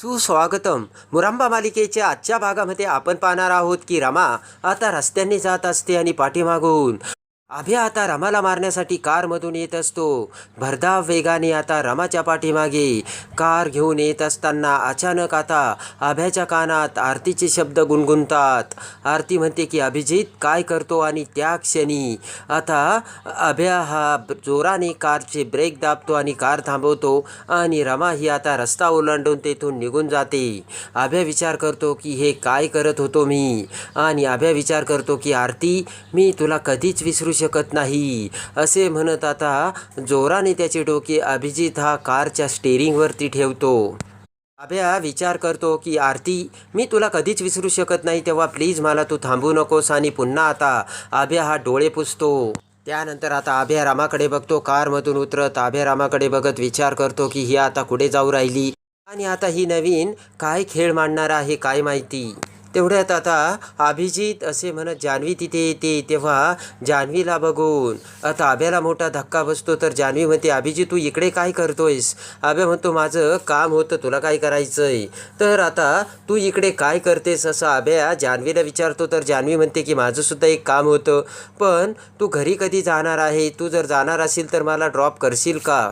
सुस्वागतम. मुरांबा मालिकेच्या आजच्या भागामध्ये आपण पाहणार आहोत की रमा आता रस्त्याने जात असते आणि पाठीमागून. अभ्या आता रमाला मारण्यासाठी कारमधून येत असतो. भरधाव वेगाने आता रमाच्या पाठीमागे कार घेऊन येत असताना अचानक आता अभ्याच्या कानात आरतीचे शब्द गुणगुणतात. आरती म्हणते की अभिजित काय करतो आणि त्या क्षणी आता अभ्या हा जोराने कारचे ब्रेक दाबतो आणि कार थांबवतो आणि रमा ही आता रस्ता ओलांडून तेथून निघून जाते. अभ्या विचार करतो की हे काय करत होतो मी? आणि अभ्या विचार करतो की आरती मी तुला कधीच विसरू शकत नाही. असे म्हणत आता जोराने त्याचे डोके अभिजित हा कारच्या स्टेअरिंगवरती ठेवतो. अभ्या विचार करतो की आरती मी तुला कधीच विसरू शकत नाही तेव्हा प्लीज मला तू थांबू नकोस आणि पुन्हा आता अभ्या हा डोळे पुसतो. त्यानंतर आता आभ्या रामाकडे बघतो कारमधून उतरत आभ्या रामाकडे बघत विचार करतो की ही आता कुठे जाऊ राहिली? आणि आता ही नवीन काय खेळ मांडणार आहे काय माहिती? तेवढ्यात आता अभिजित असे म्हणत जान्हवी तिथे येते तेव्हा जान्हवीला बघून. आता आभ्याला मोठा धक्का बसतो तर जान्हवी म्हणते अभिजित तू इकडे काय करतोयस? आभ्या म्हणतो माझं काम होतं तुला काय करायचंय? तर आता तू इकडे काय करतेस? असं आभ्या जान्हवीला विचारतो तर जान्हवी म्हणते की माझंसुद्धा एक काम होतं पण तू घरी कधी जाणार आहे? तू जर जाणार असेल तर मला ड्रॉप करशील का?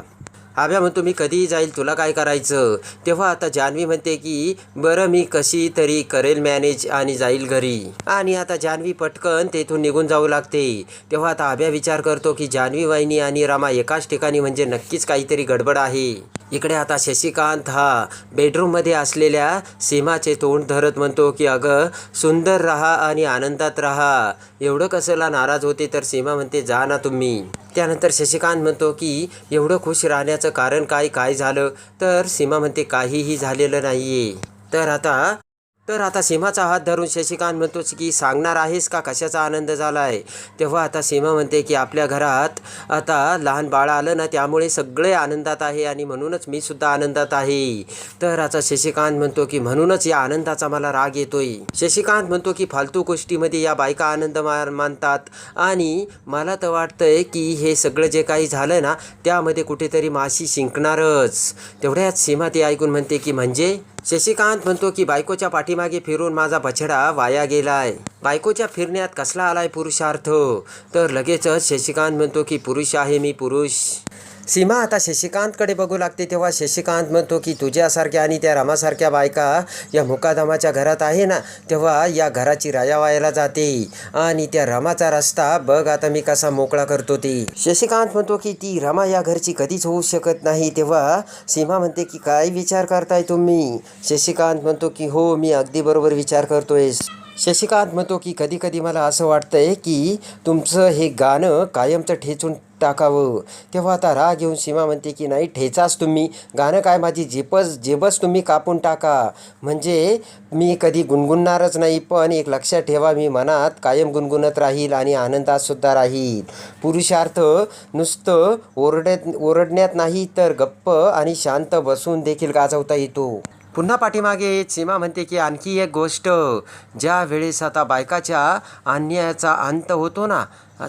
आभ्या म्हणतो मी कधीही जाईल तुला काय करायचं? तेव्हा आता जान्हवी म्हणते की बरं मी कशी तरी करेल मॅनेज आणि जाईल घरी. आणि आता जान्हवी पटकन तेथून निघून जाऊ लागते. तेव्हा आता आभ्या विचार करतो की जान्हवी वाहिनी आणि रामा एकाच ठिकाणी म्हणजे नक्कीच काहीतरी गडबड आहे. इकडे आता शशिकांत हा बेडरूममध्ये असलेल्या सीमाचे तोंड धरत म्हणतो की अगं सुंदर राहा आणि आनंदात राहा. एवढं कसला नाराज होते तर सीमा म्हणते जा ना तुम्ही. त्यानंतर शशिकांत म्हणतो की एवढं खुश राहण्याचं कारण काय काय झालं? तर सीमा म्हणते काहीही झालेलं नाही आहे तर आता तर आता सीमाचा हात धरून शशिकांत म्हणतो की सांगणार आहेस का? कशाचा आनंद झाला आहे? तेव्हा आता सीमा म्हणते की आपल्या घरात आता लहान बाळ आलं ना त्यामुळे सगळे आनंदात आहे आणि म्हणूनच मी सुद्धा आनंदात आहे. तर आता शशिकांत म्हणतो की म्हणूनच या आनंदाचा मला राग येतोय. शशिकांत म्हणतो की फालतू गोष्टीमध्ये या बायका आनंद मानतात आणि मला तर वाटतंय की हे सगळं जे काही झालं ना त्यामध्ये कुठेतरी माशी शिंकणारच. तेवढ्याच सीमा ते ऐकून म्हणते की म्हणजे शशिकांत म्हणतो की बायकोच्या पाठीमागे फिरून माझा बछडा वाया गेलाय. बायकोच्या फिरण्यात कसला आलाय पुरुषार्थ? तर लगेचच शशिकांत म्हणतो की पुरुष आहे मी पुरुष. सीमा आता शशिकांतकडे बघू लागते तेव्हा शशिकांत म्हणतो की तुझ्यासारख्या आणि त्या रमासारख्या बायका या मुकादमाच्या घरात आहे ना? तेव्हा या घराची राया व्हायला जाते. आणि त्या रमाचा रस्ता बघ आता मी कसा मोकळा करतो ती. शशिकांत म्हणतो की ती रमा या घरची कधीच होऊ शकत नाही. तेव्हा सीमा म्हणते की काय विचार करताय तुम्ही? शशिकांत म्हणतो की हो मी अगदी बरोबर विचार करतोय शशिकांत म्हणतो की कधी कधी मला असं वाटतंय की तुमचं हे गाणं कायमचं ठेचून टाकावं. तेव्हा आता राग येऊन सीमा म्हणते की नाही ठेचाच तुम्ही. गाणं काय माझी जेपच जेबच तुम्ही कापून टाका. म्हणजे मी कधी गुणगुणणारच नाही पण एक लक्षात ठेवा मी मनात कायम गुणगुणत राहील आणि आनंदातसुद्धा राहील. पुरुषार्थ नुसतं ओरडत ओरडण्यात नाही तर गप्प आणि शांत बसून देखील गाजवता येतो. पुन्हा पाठीमागे सीमा म्हणते की आणखी एक गोष्ट ज्या वेळेस आता बायकाच्या अन्यायाचा अंत होतो ना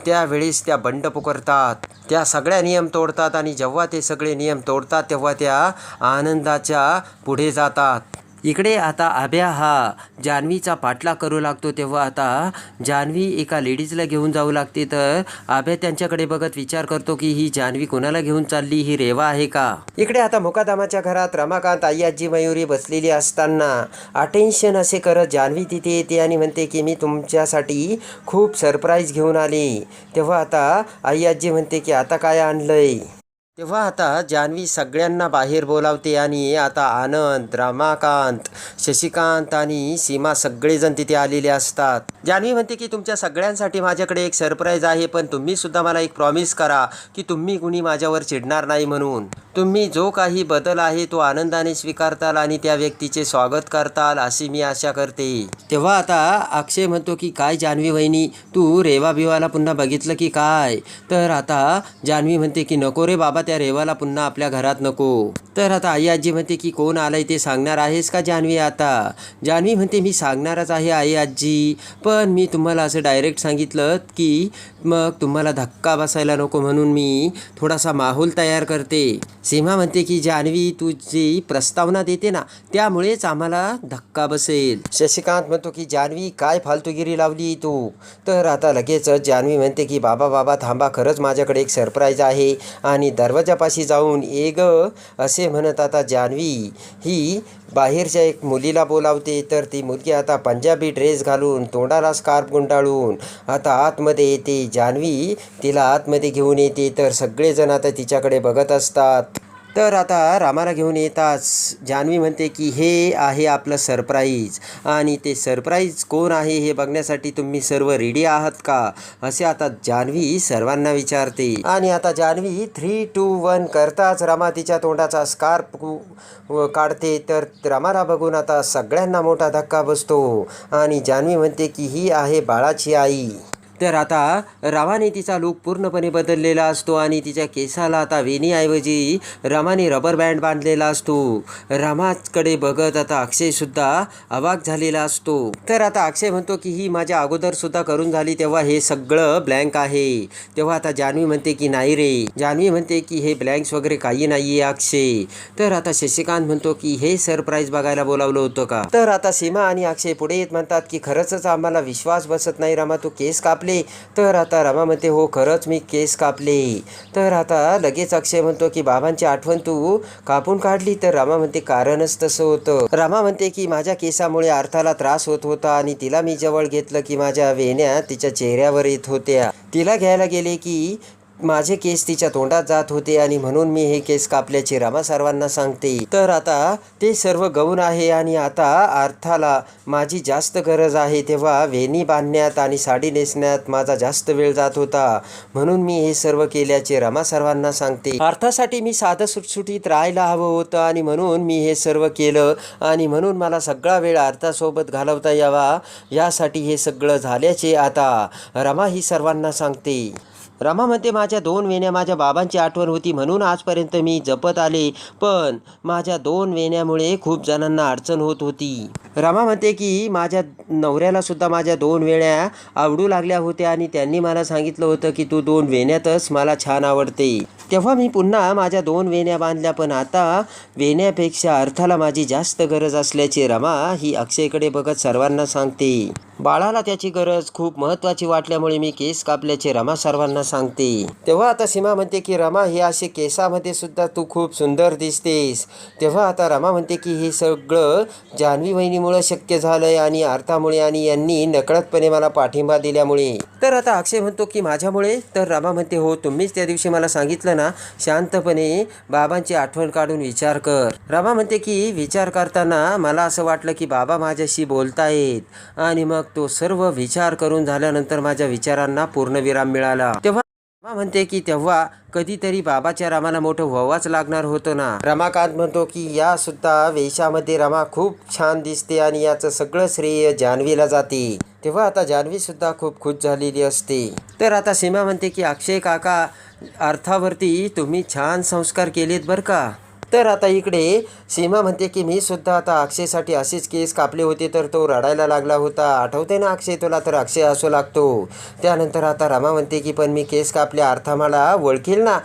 त्यावेळेस त्या बंड पुकारतात त्या सगळ्या नियम तोडतात आणि जेव्हा ते सगळे नियम तोडतात तेव्हा त्या आनंदाच्या पुढे जातात. इकडे आता आभ्या हा जान्हवीचा पाठलाग करू लागतो तेव्हा आता जान्हवी एका लेडीजला घेऊन जाऊ लागते. तर आभ्या त्यांच्याकडे बघत विचार करतो की ही जान्हवी कोणाला घेऊन चालली? ही रेवा आहे का? इकडे आता मुकादामाच्या घरात रमाकांत आई आजी मयुरी बसलेली असताना अटेन्शन असे करत जान्हवी तिथे येते आणि म्हणते की मी तुमच्यासाठी खूप सरप्राईज घेऊन आले. तेव्हा आता आई आजी म्हणते की आता काय आणलंय? तेव्हा आता जान्हवी सगळ्यांना बाहेर बोलावते आणि आता आनंद रमाकांत शशिकांत आणि सीमा सगळेजण तिथे आलेले असतात. जान्हवी म्हणते की तुमच्या सगळ्यांसाठी माझ्याकडे एक सरप्राईज आहे पण तुम्ही सुद्धा मला एक प्रॉमिस करा की तुम्ही कुणी माझ्यावर चिडणार नाही म्हणून. तुम्ही जो काही बदल आहे तो आनंदाने स्वीकारताल आणि त्या व्यक्तीचे स्वागत करताल अशी मी आशा करते. तेव्हा आता अक्षय म्हणतो की काय जान्हवी वहिनी तू रेवा बिवाला पुन्हा बघितलं की काय? तर आता जान्हवी म्हणते की नको रे बाबा त्या रेवाला पुन्हा आपल्या घरात नको. तर आता आई आजी म्हणते की कोण आलंय ते सांगणार आहेस का जान्हवी आता? जान्हवी म्हणते मी सांगणारच आहे आई आजी. पण मी तुम्हाला असं डायरेक्ट सांगितलं की मग तुम्हाला धक्का बसायला नको म्हणून मी थोडासा माहोल तयार करते. सीमा म्हणते की जान्हवी तू जी प्रस्तावना देते ना त्यामुळेच आम्हाला धक्का बसेल. शशिकांत म्हणतो की जान्हवी काय फालतूगिरी लावली तू? तर आता लगेचच जान्हवी म्हणते की बाबा बाबा थांबा खरंच माझ्याकडे एक सरप्राईज आहे आणि दरवाजापाशी जाऊन ए ग असे म्हणत आता जान्हवी ही बाहेरच्या एक मुलीला बोलावते तर ती मुलगी आता पंजाबी ड्रेस घालून तोंडाला स्कार्फ गुंडाळून आता आतमध्ये येते. जान्हवी तिला आतमध्ये घेऊन येते तर सगळेजण आता तिच्याकडे बघत असतात. तर आता रामाला घेऊन येताच जान्हवी म्हणते की हे आहे आपलं सरप्राईज आणि ते सरप्राईज कोण आहे हे बघण्यासाठी तुम्ही सर्व रेडी आहात का? असे आता जान्हवी सर्वांना विचारते. आणि आता जान्हवी थ्री टू वन करताच रमा तिच्या तोंडाचा स्कार्फ काढते. तर रमाला बघून आता सगळ्यांना मोठा धक्का बसतो. आणि जान्हवी म्हणते की ही आहे बाळाची आई. तर आता रमाने तिचा लूक पूर्णपणे बदललेला असतो आणि तिच्या केसाला आता वेणीऐवजी रमाने रबर बँड बांधलेला असतो. रमाकडे बघत आता अक्षयसुद्धा अवाक झालेला असतो. तर आता अक्षय म्हणतो की ही माझ्या अगोदरसुद्धा करून झाली तेव्हा हे सगळं ब्लँक आहे. तेव्हा आता जान्हवी म्हणते की नाही रे. जान्हवी म्हणते की हे ब्लँक्स वगैरे काही नाही आहे अक्षय. तर आता शशिकांत म्हणतो की हे सरप्राईज बघायला बोलावलं होतं का? तर आता सीमा आणि अक्षय पुढे येत म्हणतात की खरंच आम्हाला विश्वास बसत नाही रमा तू केस कापले तर आता रमा म्हणते हो खरंच मी केस कापले. तर आता लगेच अक्षय म्हणतो की बाबांची आठवण तू कापून काढली. तर रमा म्हणते कारणच तसं होतं. रमा म्हणते की माझ्या केसामुळे अर्थाला त्रास होत होता आणि तिला मी जवळ घेतलं की माझ्या वेण्या तिच्या चेहऱ्यावर येत होत्या. तिला घ्यायला गेले की माझे केस तिच्या तोंडात जात होते आणि म्हणून मी हे केस कापल्याचे रमा सर्वांना सांगते. तर आता ते सर्व गौण आहे आणि आता अर्थाला माझी जास्त गरज आहे तेव्हा वेणी बांधण्यात आणि साडी नेसण्यात माझा जास्त वेळ जात होता. म्हणून मी हे सर्व केल्याचे रमा सर्वांना सांगते. अर्थासाठी मी साधं सुटसुटीत राहायला हवं होतं आणि म्हणून मी हे सर्व केलं आणि म्हणून मला सगळा वेळ अर्थासोबत घालवता यावा. यासाठी हे सगळं झाल्याचे आता रमा ही सर्वांना सांगते. रमा म्हणते माझ्या दोन वेण्या माझ्या बाबांची आठवण होती म्हणून आजपर्यंत मी जपत आले पण माझ्या दोन वेण्यामुळे खूप जणांना अडचण होत होती. रमा म्हणते की माझ्या नवऱ्यालासुद्धा माझ्या दोन वेण्या आवडू लागल्या होत्या आणि त्यांनी मला सांगितलं होतं की तू दोन वेण्यातच मला छान आवडते. तेव्हा मी पुन्हा माझ्या दोन वेण्या बांधल्या पण आता वेण्यापेक्षा अर्थाला माझी जास्त गरज असल्याची रमा ही अक्षयकडे बघत सर्वांना सांगते. बाळाला त्याची गरज खूप महत्त्वाची वाटल्यामुळे मी केस कापल्याचे रमा सर्वांना सांगते. तेव्हा आता सीमा म्हणते की रमा हे असे केसामध्ये सुद्धा तू खूप सुंदर दिसतेस. तेव्हा आता रमा म्हणते की हे सगळं जान्हवी वहिनीमुळे शक्य झालंय आणि अर्थामुळे आणि यांनी नकळतपणे मला पाठिंबा दिल्यामुळे. तर आता अक्षय म्हणतो की माझ्यामुळे? तर रमा म्हणते हो तुम्हीच त्या दिवशी मला सांगितलं ना शांतपणे बाबांची आठवण काढून विचार कर. रामा म्हणते की विचार करताना मला असं वाटलं की बाबा माझ्याशी बोलतायत आणि मग तो सर्व विचार करून झाल्यानंतर माझ्या विचारांना पूर्णविराम मिळाला. तेव्हा रमा म्हणते की तेव्हा कधीतरी बाबाच्या रामाला मोठं व्हावाच लागणार होतं ना. रमाकांत म्हणतो की या सुद्धा वेशामध्ये रमा खूप छान दिसते आणि याचं सगळं श्रेय जान्हवीला जाते. तेव्हा आता जान्हवी सुद्धा खूप खुश झालेली असते. तर आता सीमा म्हणते की अक्षय काका अर्थावरती तुम्ही छान संस्कार केलेत बरं का? तर आता इकडे सीमा म्हणते की मी सुद्धा आता अक्षयसाठी असेच केस कापले होते तर तो रडायला लागला होता. आठवते ना अक्षय तुला? तर अक्षय असू लागतो. त्यानंतर आता रमा म्हणते की पण मी केस कापल्या अर्था मला ओळखील ना.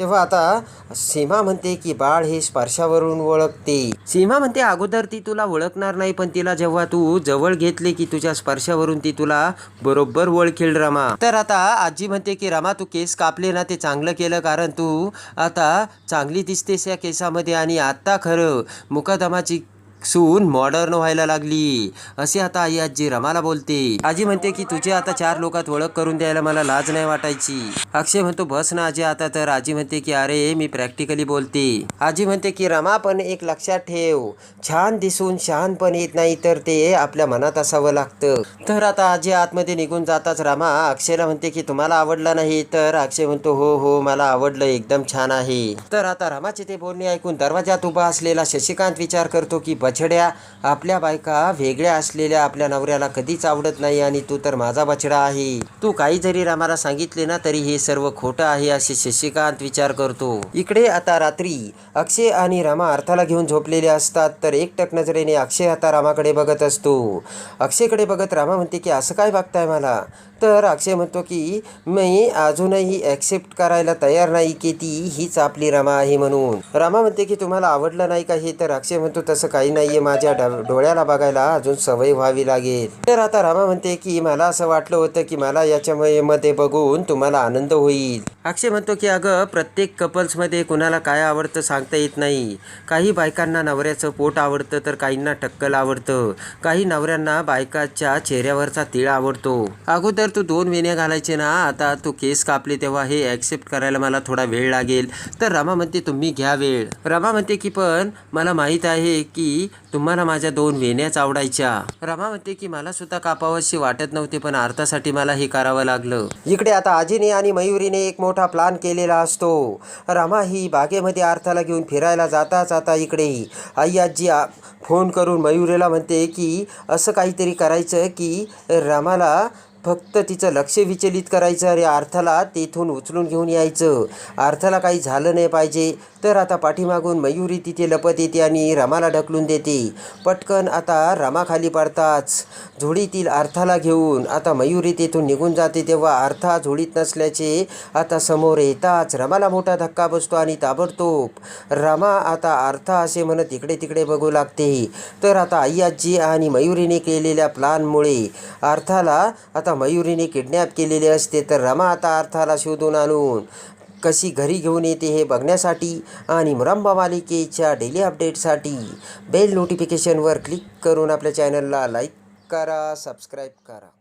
तेव्हा आता सीमा म्हणते की बाळ हे स्पर्शावरून ओळखते. सीमा म्हणते अगोदर ती तुला ओळखणार नाही पण तिला जेव्हा तू जवळ घेतले की तुझ्या स्पर्शावरून ती तुला बरोबर ओळखेल रमा. तर आता आजी म्हणते की रमा तू केस कापले ना ते चांगलं केलं कारण तू आता चांगली दिसतेस या केसामध्ये आणि आत्ता खरं मुकादमाची सून मॉडर्न व्हायला लागली. असे आता आई आजी रमाला बोलते. आजी म्हणते की तुझे आता चार लोकात ओळख करून द्यायला मला लाज नाही वाटायची. अक्षय म्हणतो बस ना आजी आता. तर आजी म्हणते की अरे मी प्रॅक्टिकली बोलते. आजी म्हणते की रमा पण एक लक्षात ठेव. छान दिसून शहाण पण येत नाही तर ते आपल्या मनात असावं लागतं. तर आता आजी आतमध्ये निघून जाताच रमा अक्षयला म्हणते की तुम्हाला आवडला नाही. तर अक्षय म्हणतो हो हो मला आवडलं एकदम छान आहे. तर आता रमाचे ते बोलणे ऐकून दरवाजात उभा असलेला शशिकांत विचार करतो की बछड्या आपल्या बायका वेगळ्या असलेल्या आपल्या नवऱ्याला कधीच आवडत नाही आणि तू तर माझा बछडा आहे. तू काही जरी रामाला सांगितले ना तरी हे सर्व खोटं आहे असे शशिकांत विचार करतो. इकडे आता रात्री अक्षय आणि रामा अर्थाला घेऊन झोपलेले असतात तर एकटक नजरेने अक्षय आता रामाकडे बघत असतो. अक्षयकडे बघत रामा म्हणते की असं काय बघताय मला? तर अक्षय म्हणतो की मी अजूनही ॲक्सेप्ट करायला तयार नाही की ती हीच आपली रमा आहे म्हणून. रमा म्हणते की तुम्हाला आवडलं नाही का हे? तर अक्षय म्हणतो तसं काही नाहीये. माझ्या ड- डोळ्याला बघायला अजून सवय व्हावी लागेल. तर आता रमा म्हणते की मला असं वाटलं होतं की मला याच्यामुळे मध्ये बघून तुम्हाला आनंद होईल. अक्षय म्हणतो की अगं प्रत्येक कपल्समध्ये कुणाला काय आवडतं सांगता येत नाही. काही बायकांना नवऱ्याचं पोट आवडतं तर काहींना टक्कल आवडतं. काही नवऱ्यांना बायकाच्या चेहऱ्यावरचा तिळ आवडतो. अगोदर तू दोन वेण्या घालायचे ना. आता तू केस कापले तेव्हा हे ॲक्सेप्ट करायला मला थोडा वेळ लागेल. तर रमा म्हणते तुम्ही घ्या वेळ. रमा म्हणते की पण मला माहीत आहे की तुम्हाला माझ्या दोन वेण्याच आवडायच्या. रमा म्हणते की मला सुद्धा कापावशी वाटत नव्हते पण अर्थासाठी मला हे करावं लागलं. इकडे आता आजीने आणि मयुरीने एक मोठा प्लान केलेला असतो. रमा ही बागेमध्ये अर्थाला घेऊन फिरायला जाता जाता इकडे आई आजी फोन करून मयुरीला म्हणते की असं काहीतरी करायचं की रमाला फक्त तिचं लक्ष विचलित करायचं आणि अर्थाला तेथून उचलून घेऊन यायचं. अर्थाला काही झालं नाही पाहिजे. तर आता पाठीमागून मयुरी तिथे लपत येते आणि रमाला ढकलून देते. पटकन आता रमा खाली पडताच. झोडीतील अर्थाला घेऊन आता मयुरी तेथून निघून जाते तेव्हा अर्था झोडीत नसल्याचे आता समोर येताच रमाला मोठा धक्का बसतो आणि ताबडतोब रमा आता अर्था असे म्हणत इकडे तिकडे बघू लागते. तर आता आई आजी आणि मयुरीने केलेल्या प्लानमुळे अर्थाला आता आता मयुरीने किडनॅप केलेले असते तर रमा आता अर्थाला शोधून आणून कशी घरी घेऊन येते हे बघण्यासाठी आणि मुरंबा मालिकेच्या डेली अपडेटसाठी बेल नोटिफिकेशनवर क्लिक करून आपल्या चॅनलला लाईक करा सबस्क्राईब करा.